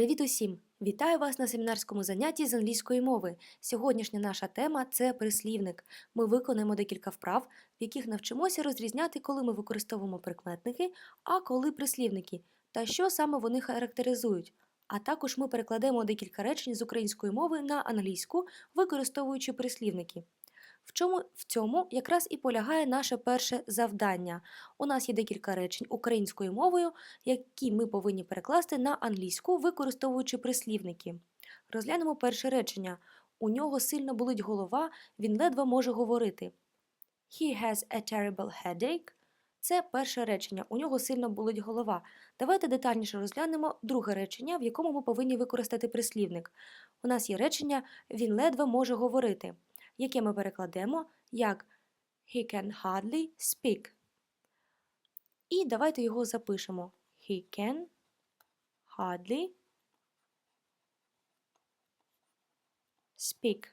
Привіт усім! Вітаю вас на семінарському занятті з англійської мови. Сьогоднішня наша тема це прислівник. Ми виконаємо декілька вправ, в яких навчимося розрізняти, коли ми використовуємо прикметники, а коли прислівники, та що саме вони характеризують. А також ми перекладемо декілька речень з української мови на англійську, використовуючи прислівники. В чому в цьому якраз і полягає наше перше завдання. У нас є декілька речень українською мовою, які ми повинні перекласти на англійську, використовуючи прислівники. Розглянемо перше речення. У нього сильно болить голова, він ледве може говорити. He has a terrible headache. Це перше речення. У нього сильно болить голова. Давайте детальніше розглянемо друге речення, в якому ми повинні використати прислівник. У нас є речення Він ледве може говорити, яке ми перекладемо як He can hardly speak. І давайте його запишемо. He can hardly speak.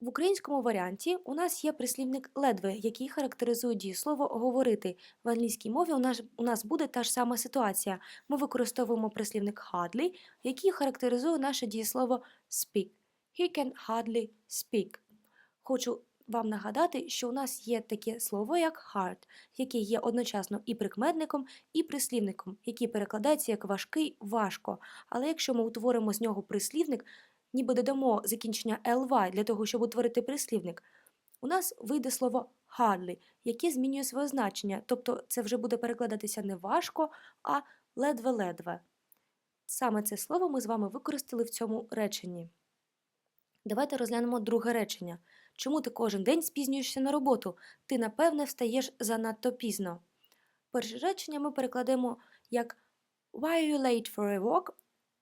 В українському варіанті у нас є прислівник ледве, який характеризує дієслово говорити. В англійській мові у нас, у нас буде та ж сама ситуація. Ми використовуємо прислівник hardly, який характеризує наше дієслово speak. He can hardly speak. Хочу вам нагадати, що у нас є таке слово як hard, яке є одночасно і прикметником, і прислівником, який перекладається як важкий, важко. Але якщо ми утворимо з нього прислівник, ніби додамо закінчення ly для того, щоб утворити прислівник, у нас вийде слово hardly, яке змінює своє значення, тобто це вже буде перекладатися не важко, а ледве-ледве. Саме це слово ми з вами використали в цьому реченні. Давайте розглянемо друге речення. Чому ти кожен день спізнюєшся на роботу? Ти, напевне, встаєш занадто пізно. Перше речення ми перекладемо як Why are you late for a walk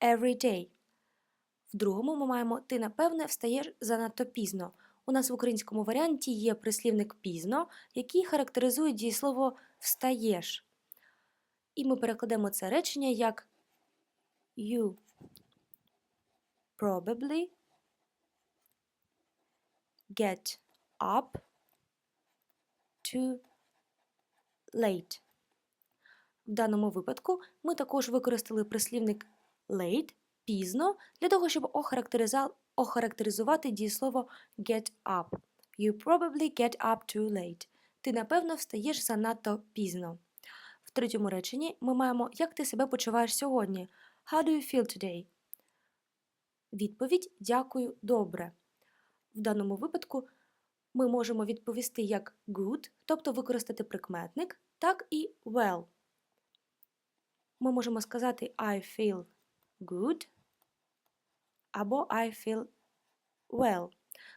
every day? В другому ми маємо Ти, напевне, встаєш занадто пізно. У нас в українському варіанті є прислівник пізно, який характеризує дієслово встаєш. І ми перекладемо це речення як You probably get up too late. В даному випадку ми також використали прислівник late пізно для того, щоб охарактеризувати дієслово get up. You probably get up too late. Ти, напевно, встаєш занадто пізно. В третьому реченні ми маємо Як ти себе почуваєш сьогодні? How do you feel today? Відповідь Дякую, добре. В даному випадку ми можемо відповісти як good, тобто використати прикметник, так і well. Ми можемо сказати I feel good або I feel well.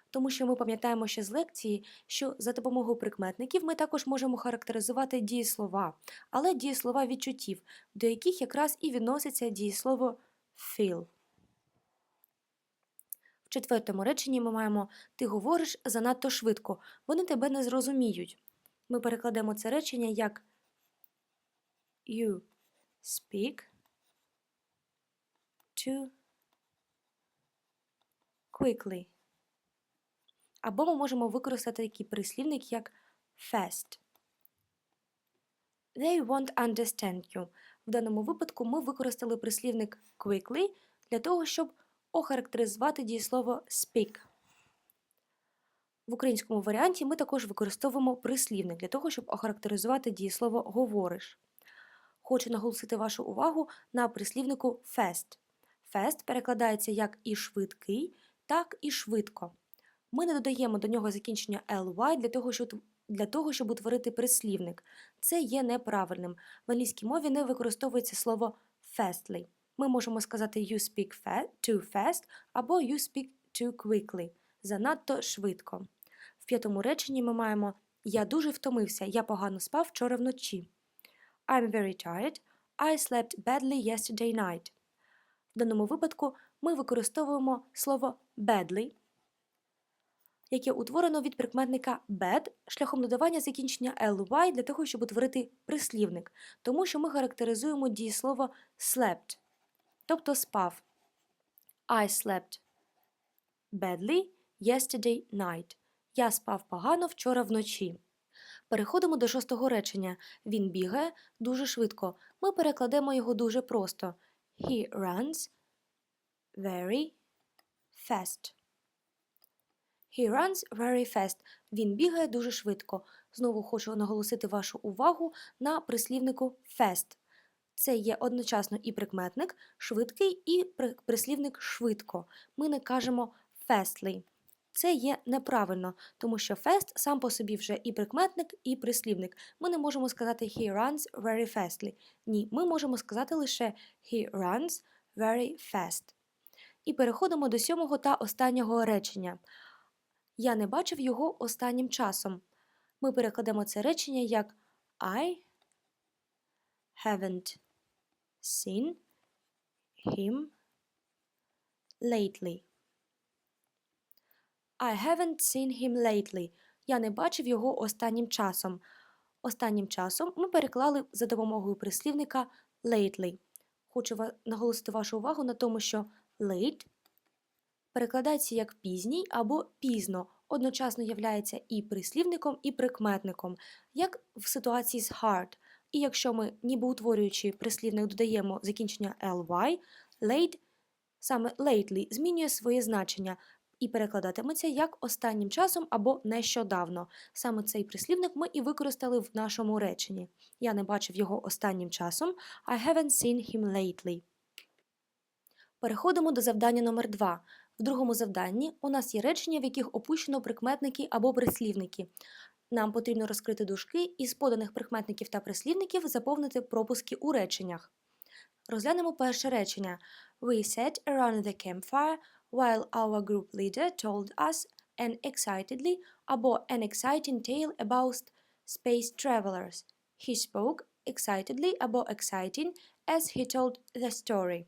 Тому що ми пам'ятаємо ще з лекції, що за допомогою прикметників ми також можемо характеризувати дієслова, але дієслова відчуттів, до яких якраз і відноситься дієслово feel. Четвертому реченні ми маємо Ти говориш занадто швидко, вони тебе не зрозуміють. Ми перекладемо це речення як You speak too quickly. Або ми можемо використати такий прислівник як fast. They won't understand you. В даному випадку ми використали прислівник quickly для того, щоб охарактеризувати дієслово speak. В українському варіанті ми також використовуємо прислівник для того, щоб охарактеризувати дієслово говориш. Хочу наголосити вашу увагу на прислівнику fast. Fast перекладається як і швидкий, так і швидко. Ми не додаємо до нього закінчення ly для того, щоб для того, щоб утворити прислівник. Це є неправильним. В англійській мові не використовується слово fastly. Ми можемо сказати you speak too fast або you speak too quickly. Занадто швидко. В п'ятому реченні ми маємо Я дуже втомився, я погано спав вчора вночі. I'm very tired. I slept badly yesterday night. В даному випадку ми використовуємо слово badly, яке утворено від прикметника bad шляхом додавання закінчення ly для того, щоб утворити прислівник, тому що ми характеризуємо дієслово slept, тобто спав. I slept badly yesterday night. Я спав погано вчора вночі. Переходимо до шостого речення. Він бігає дуже швидко. Ми перекладемо його дуже просто. He runs very fast. He runs very fast. Він бігає дуже швидко. Знову хочу наголосити вашу увагу на прислівнику fast. Це є одночасно і прикметник швидкий, і прислівник швидко. Ми не кажемо fastly. Це є неправильно, тому що fast сам по собі вже і прикметник, і прислівник. Ми не можемо сказати he runs very fastly. Ні, ми можемо сказати лише he runs very fast. І переходимо до сьомого та останнього речення. Я не бачив його останнім часом. Ми перекладемо це речення як I haven't seen him lately. I haven't seen him lately. Я не бачив його останнім часом. Останнім часом ми переклали за допомогою прислівника lately. Хочу наголосити вашу увагу на тому, що late перекладається як пізній або пізно, одночасно являється і прислівником, і прикметником, як в ситуації з hard. І якщо ми, ніби утворюючи прислівник, додаємо закінчення ly, late, саме lately змінює своє значення і перекладатиметься як останнім часом або нещодавно. Саме цей прислівник ми і використали в нашому реченні. Я не бачив його останнім часом. I haven't seen him lately. Переходимо до завдання номер 2 В другому завданні у нас є речення, в яких опущено прикметники або прислівники. Нам потрібно розкрити дужки і з поданих прикметників та прислівників заповнити пропуски у реченнях. Розглянемо перше речення. We sat around the campfire while our group leader told us an excitedly або an exciting tale about space travelers. He spoke excitedly або exciting as he told the story.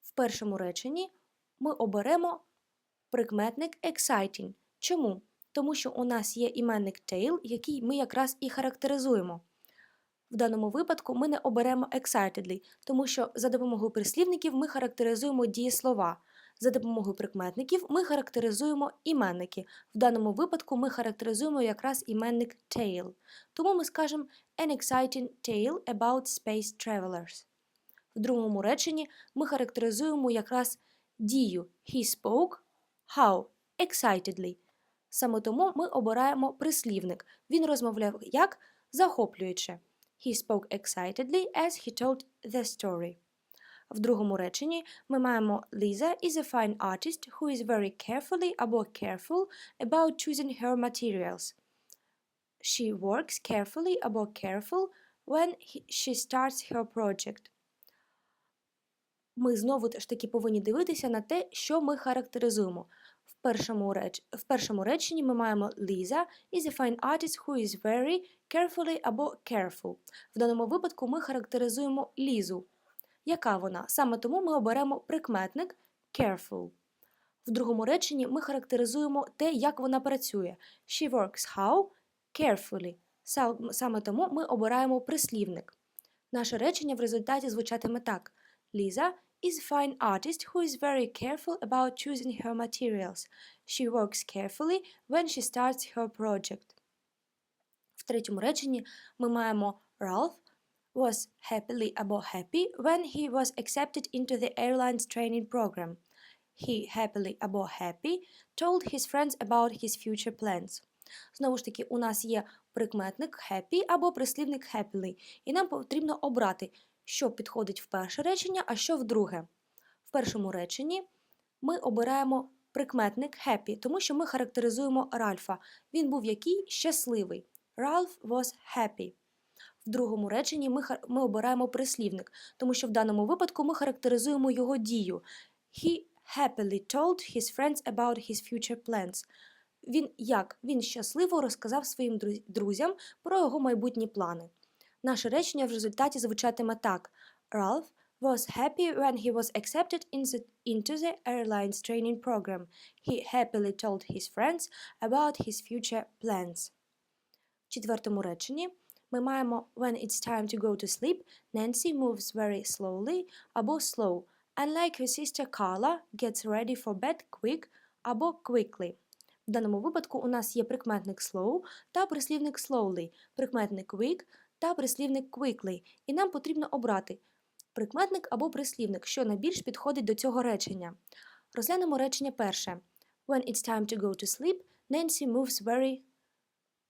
В першому реченні ми оберемо прикметник exciting. Чому? Тому що у нас є іменник tail, який ми якраз і характеризуємо. В даному випадку ми не оберемо excitedly, тому що за допомогою прислівників ми характеризуємо дієслова. За допомогою прикметників ми характеризуємо іменники. В даному випадку ми характеризуємо якраз іменник tail. Тому ми скажемо an exciting tale about space travelers. В другому реченні ми характеризуємо якраз дію he spoke how excitedly. Саме тому ми обираємо прислівник. Він розмовляв як захоплююче. He spoke excitedly as he told the story. В другому реченні ми маємо Lisa is a fine artist who is very carefully або careful about choosing her materials. She works carefully або careful when she starts her project. Ми знову ж таки повинні дивитися на те, що ми характеризуємо. Першому, реч... в першому реченні ми маємо Lisa is a fine artist who is very carefully або careful. В даному випадку ми характеризуємо Лізу. Яка вона? Саме тому ми оберемо прикметник careful. В другому реченні ми характеризуємо те, як вона працює. She works how? Carefully. Саме тому ми обираємо прислівник. Наше речення в результаті звучатиме так: Lisa is a fine artist who is very careful about choosing her materials. She works carefully when she starts her project. В третьому реченні ми маємо Ralph was happily або happy when he was accepted into the airline's training program. He happily або happy told his friends about his future plans. Знову ж таки, у нас є прикметник happy або прислівник happily, і нам потрібно обрати, що підходить в перше речення, а що в друге. В першому реченні ми обираємо прикметник happy, тому що ми характеризуємо Ральфа. Він був який щасливий. Ralph was happy. В другому реченні ми ми обираємо прислівник, тому що в даному випадку ми характеризуємо його дію. He happily told his friends about his future plans. Він як? Він щасливо розказав своїм друзям про його майбутні плани. Наше речення в результаті звучатиме так: Ralph was happy when he was accepted in the, into the airline's training program. He happily told his friends about his future plans. В четвертому реченні ми маємо When it's time to go to sleep, Nancy moves very slowly або slow. Unlike her sister Carla, gets ready for bed quick або quickly. В даному випадку у нас є прикметник slow та прислівник slowly, прикметник quick та прислівник quickly. І нам потрібно обрати Прикметник або прислівник, що найбільш підходить до цього речення. Розглянемо речення перше. When it's time to go to sleep, Nancy moves very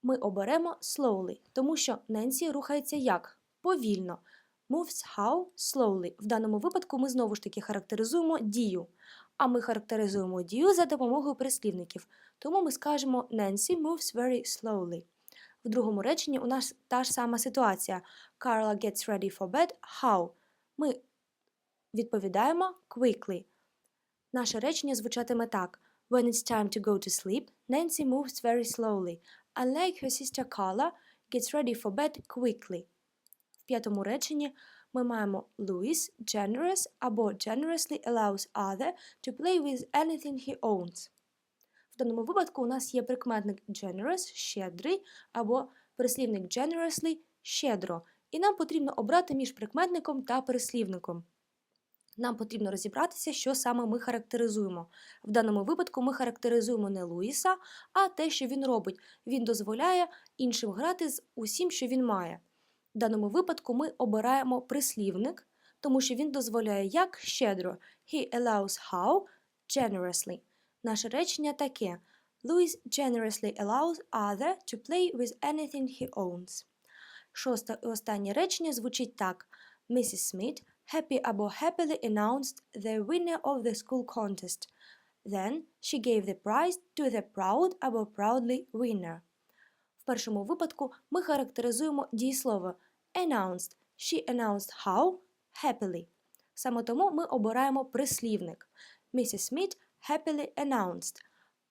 ми оберемо slowly, тому що Ненсі рухається як? Повільно. Moves how? Slowly. В даному випадку ми знову ж таки характеризуємо дію. А ми характеризуємо дію за допомогою прислівників. Тому ми скажемо Nancy moves very slowly. В другому реченні у нас та ж сама ситуація. Carla gets ready for bed. How? Ми відповідаємо quickly. Наше речення звучатиме так. When it's time to go to sleep, Nancy moves very slowly, unlike her sister Carla gets ready for bed quickly. В п'ятому реченні ми маємо Louis generous або generously allows other to play with anything he owns. В даному випадку у нас є прикметник generous щедрий або прислівник generously щедро. І нам потрібно обрати між прикметником та прислівником. Нам потрібно розібратися, що саме ми характеризуємо. В даному випадку ми характеризуємо не Луїса, а те, що він робить. Він дозволяє іншим грати з усім, що він має. В даному випадку ми обираємо прислівник, тому що він дозволяє як щедро. He allows how generously. Наше речення таке: Louis generously allows other to play with anything he owns. Шосте і останнє речення звучить так: Mrs. Smith happy або happily announced the winner of the school contest. Then she gave the prize to the proud або proudly winner. В першому випадку ми характеризуємо дієслово announced. She announced how happily. Саме тому ми обираємо прислівник. Mrs. Smith happily announced.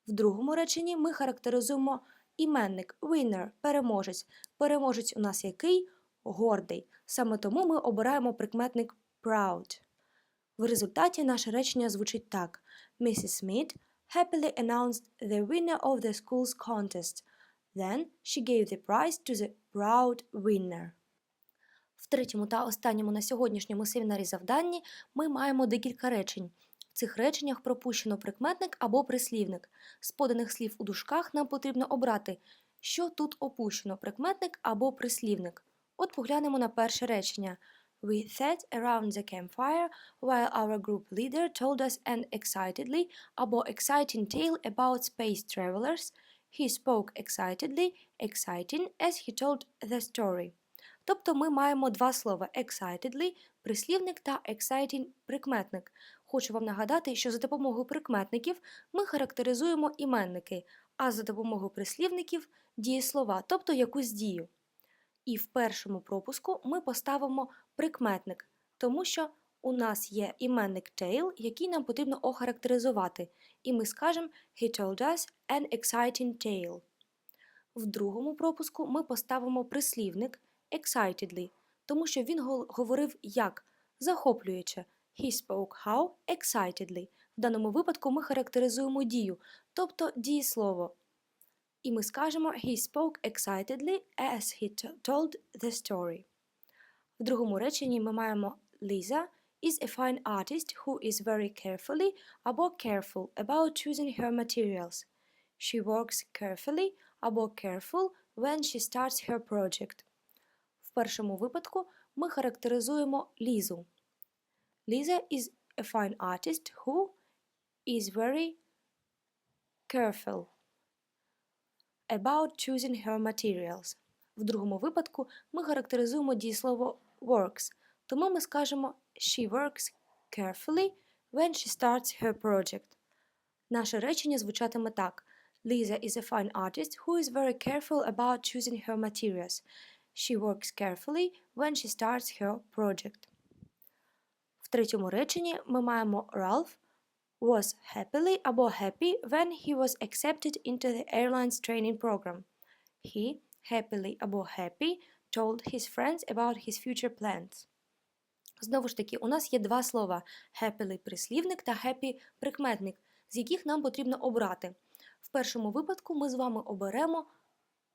В другому реченні ми характеризуємо іменник winner, переможець. Переможець у нас який? Гордий. Саме тому ми обираємо прикметник proud. В результаті наше речення звучить так: Mrs. Smith happily announced the winner of the school's contest. Then she gave the prize to the proud winner. В третьому та останньому на сьогоднішньому семінарі завданні ми маємо декілька речень. Цих реченнях пропущено прикметник або прислівник. З поданих слів у дужках нам потрібно обрати, що тут опущено прикметник або прислівник. От поглянемо на перше речення. We sat around the campfire while our group leader told us an excitedly або exciting tale about space travelers. He spoke excitedly, exciting as he told the story. Тобто ми маємо два слова excitedly – прислівник та exciting – прикметник. Хочу вам нагадати, що за допомогою прикметників ми характеризуємо іменники, а за допомогою прислівників дієслова, тобто якусь дію. І в першому пропуску ми поставимо прикметник, тому що у нас є іменник tail, який нам потрібно охарактеризувати. І ми скажемо He told us an exciting tale. В другому пропуску ми поставимо прислівник excitedly, тому що він говорив як захоплююче. He spoke how excitedly. В даному випадку ми характеризуємо дію, тобто дієслово. І ми скажемо He spoke excitedly as he told the story. В другому реченні ми маємо Lisa is a fine artist who is very carefully або careful about choosing her materials. She works carefully або careful when she starts her project. Першому випадку ми характеризуємо Лізу. Lisa is a fine artist who is very careful about choosing her materials. В другому випадку ми характеризуємо дієслово works, тому ми скажемо She works carefully when she starts her project. Наше речення звучатиме так. Lisa is a fine artist who is very careful about choosing her materials. She works carefully when she starts her project. В третьому реченні ми маємо Ralph was happily або happy when he was accepted into the airline's training program. He happily або happy told his friends about his future plans. Знову ж таки, у нас є два слова happily прислівник та happy прикметник, з яких нам потрібно обрати. В першому випадку ми з вами оберемо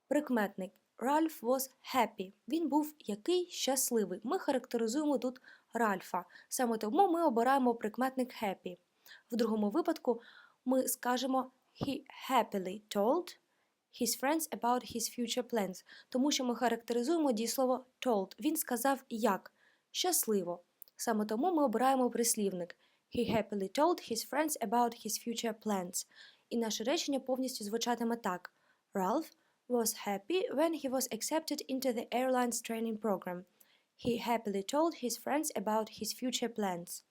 прикметник. Ralph was happy. Він був який щасливий. Ми характеризуємо тут Ральфа. Саме тому ми обираємо прикметник happy. В другому випадку ми скажемо he happily told his friends about his future plans, тому що ми характеризуємо дієслово told. Він сказав як щасливо. Саме тому ми обираємо прислівник He happily told his friends about his future plans. І наше речення повністю звучатиме так: Ralph was happy when he was accepted into the airline's training program. He happily told his friends about his future plans.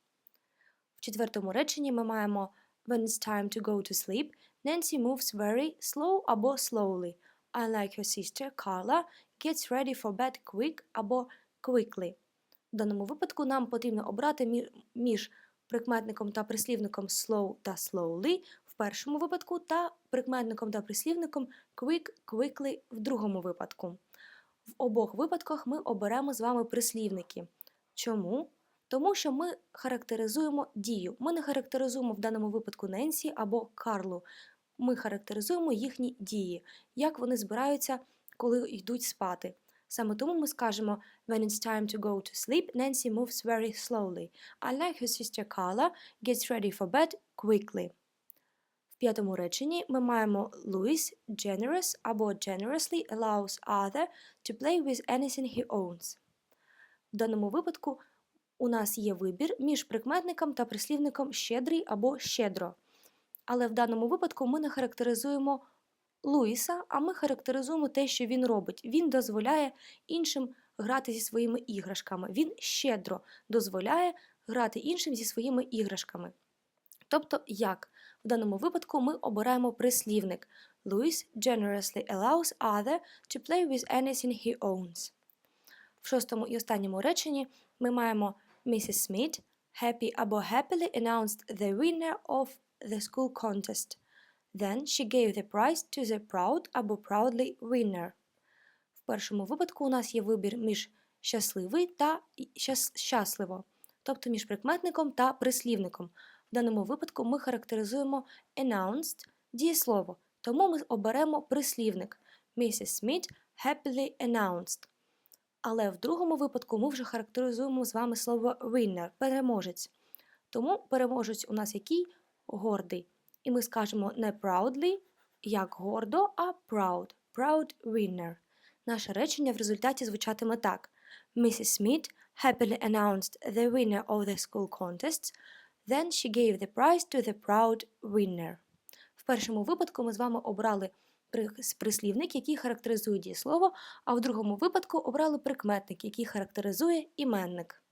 В четвертому реченні ми маємо When it's time to go to sleep, Nancy moves very slow або slowly. Unlike her sister, Carla gets ready for bed quick або quickly. В даному випадку нам потрібно обрати між прикметником та прислівником slow та slowly першому випадку та прикметником та прислівником quick, quickly в другому випадку. В обох випадках ми оберемо з вами прислівники. Чому? Тому що ми характеризуємо дію. Ми не характеризуємо в даному випадку Ненсі або Карлу. Ми характеризуємо їхні дії, як вони збираються, коли йдуть спати. Саме тому ми скажемо When it's time to go to sleep, Nancy moves very slowly. Unlike her sister Carla, gets ready for bed quickly. П'ятому реченні ми маємо Louis generous або generously allows other to play with anything he owns. В даному випадку у нас є вибір між прикметником та прислівником щедрий або щедро. Але в даному випадку ми не характеризуємо Луїса, а ми характеризуємо те, що він робить. Він дозволяє іншим грати зі своїми іграшками. Він щедро дозволяє грати іншим зі своїми іграшками. Тобто, як? В даному випадку ми обираємо прислівник Louis generously allows other to play with anything he owns. В шостому і останньому реченні ми маємо Mrs. Smith happy або happily announced the winner of the school contest. Then she gave the prize to the proud або proudly winner. В першому випадку у нас є вибір між щасливий та щас- щасливо, тобто між прикметником та прислівником. В даному випадку ми характеризуємо announced дієслово, тому ми оберемо прислівник Mrs. Smith happily announced. Але в другому випадку ми вже характеризуємо з вами слово winner переможець. Тому переможець у нас який гордий. І ми скажемо не proudly, як гордо, а proud. Proud winner. Наше речення в результаті звучатиме так: Mrs. Smith happily announced the winner of the school contests. Then she gave the prize to the proud winner. В першому випадку ми з вами обрали прислівник, який характеризує дієслово, а в другому випадку обрали прикметник, який характеризує іменник.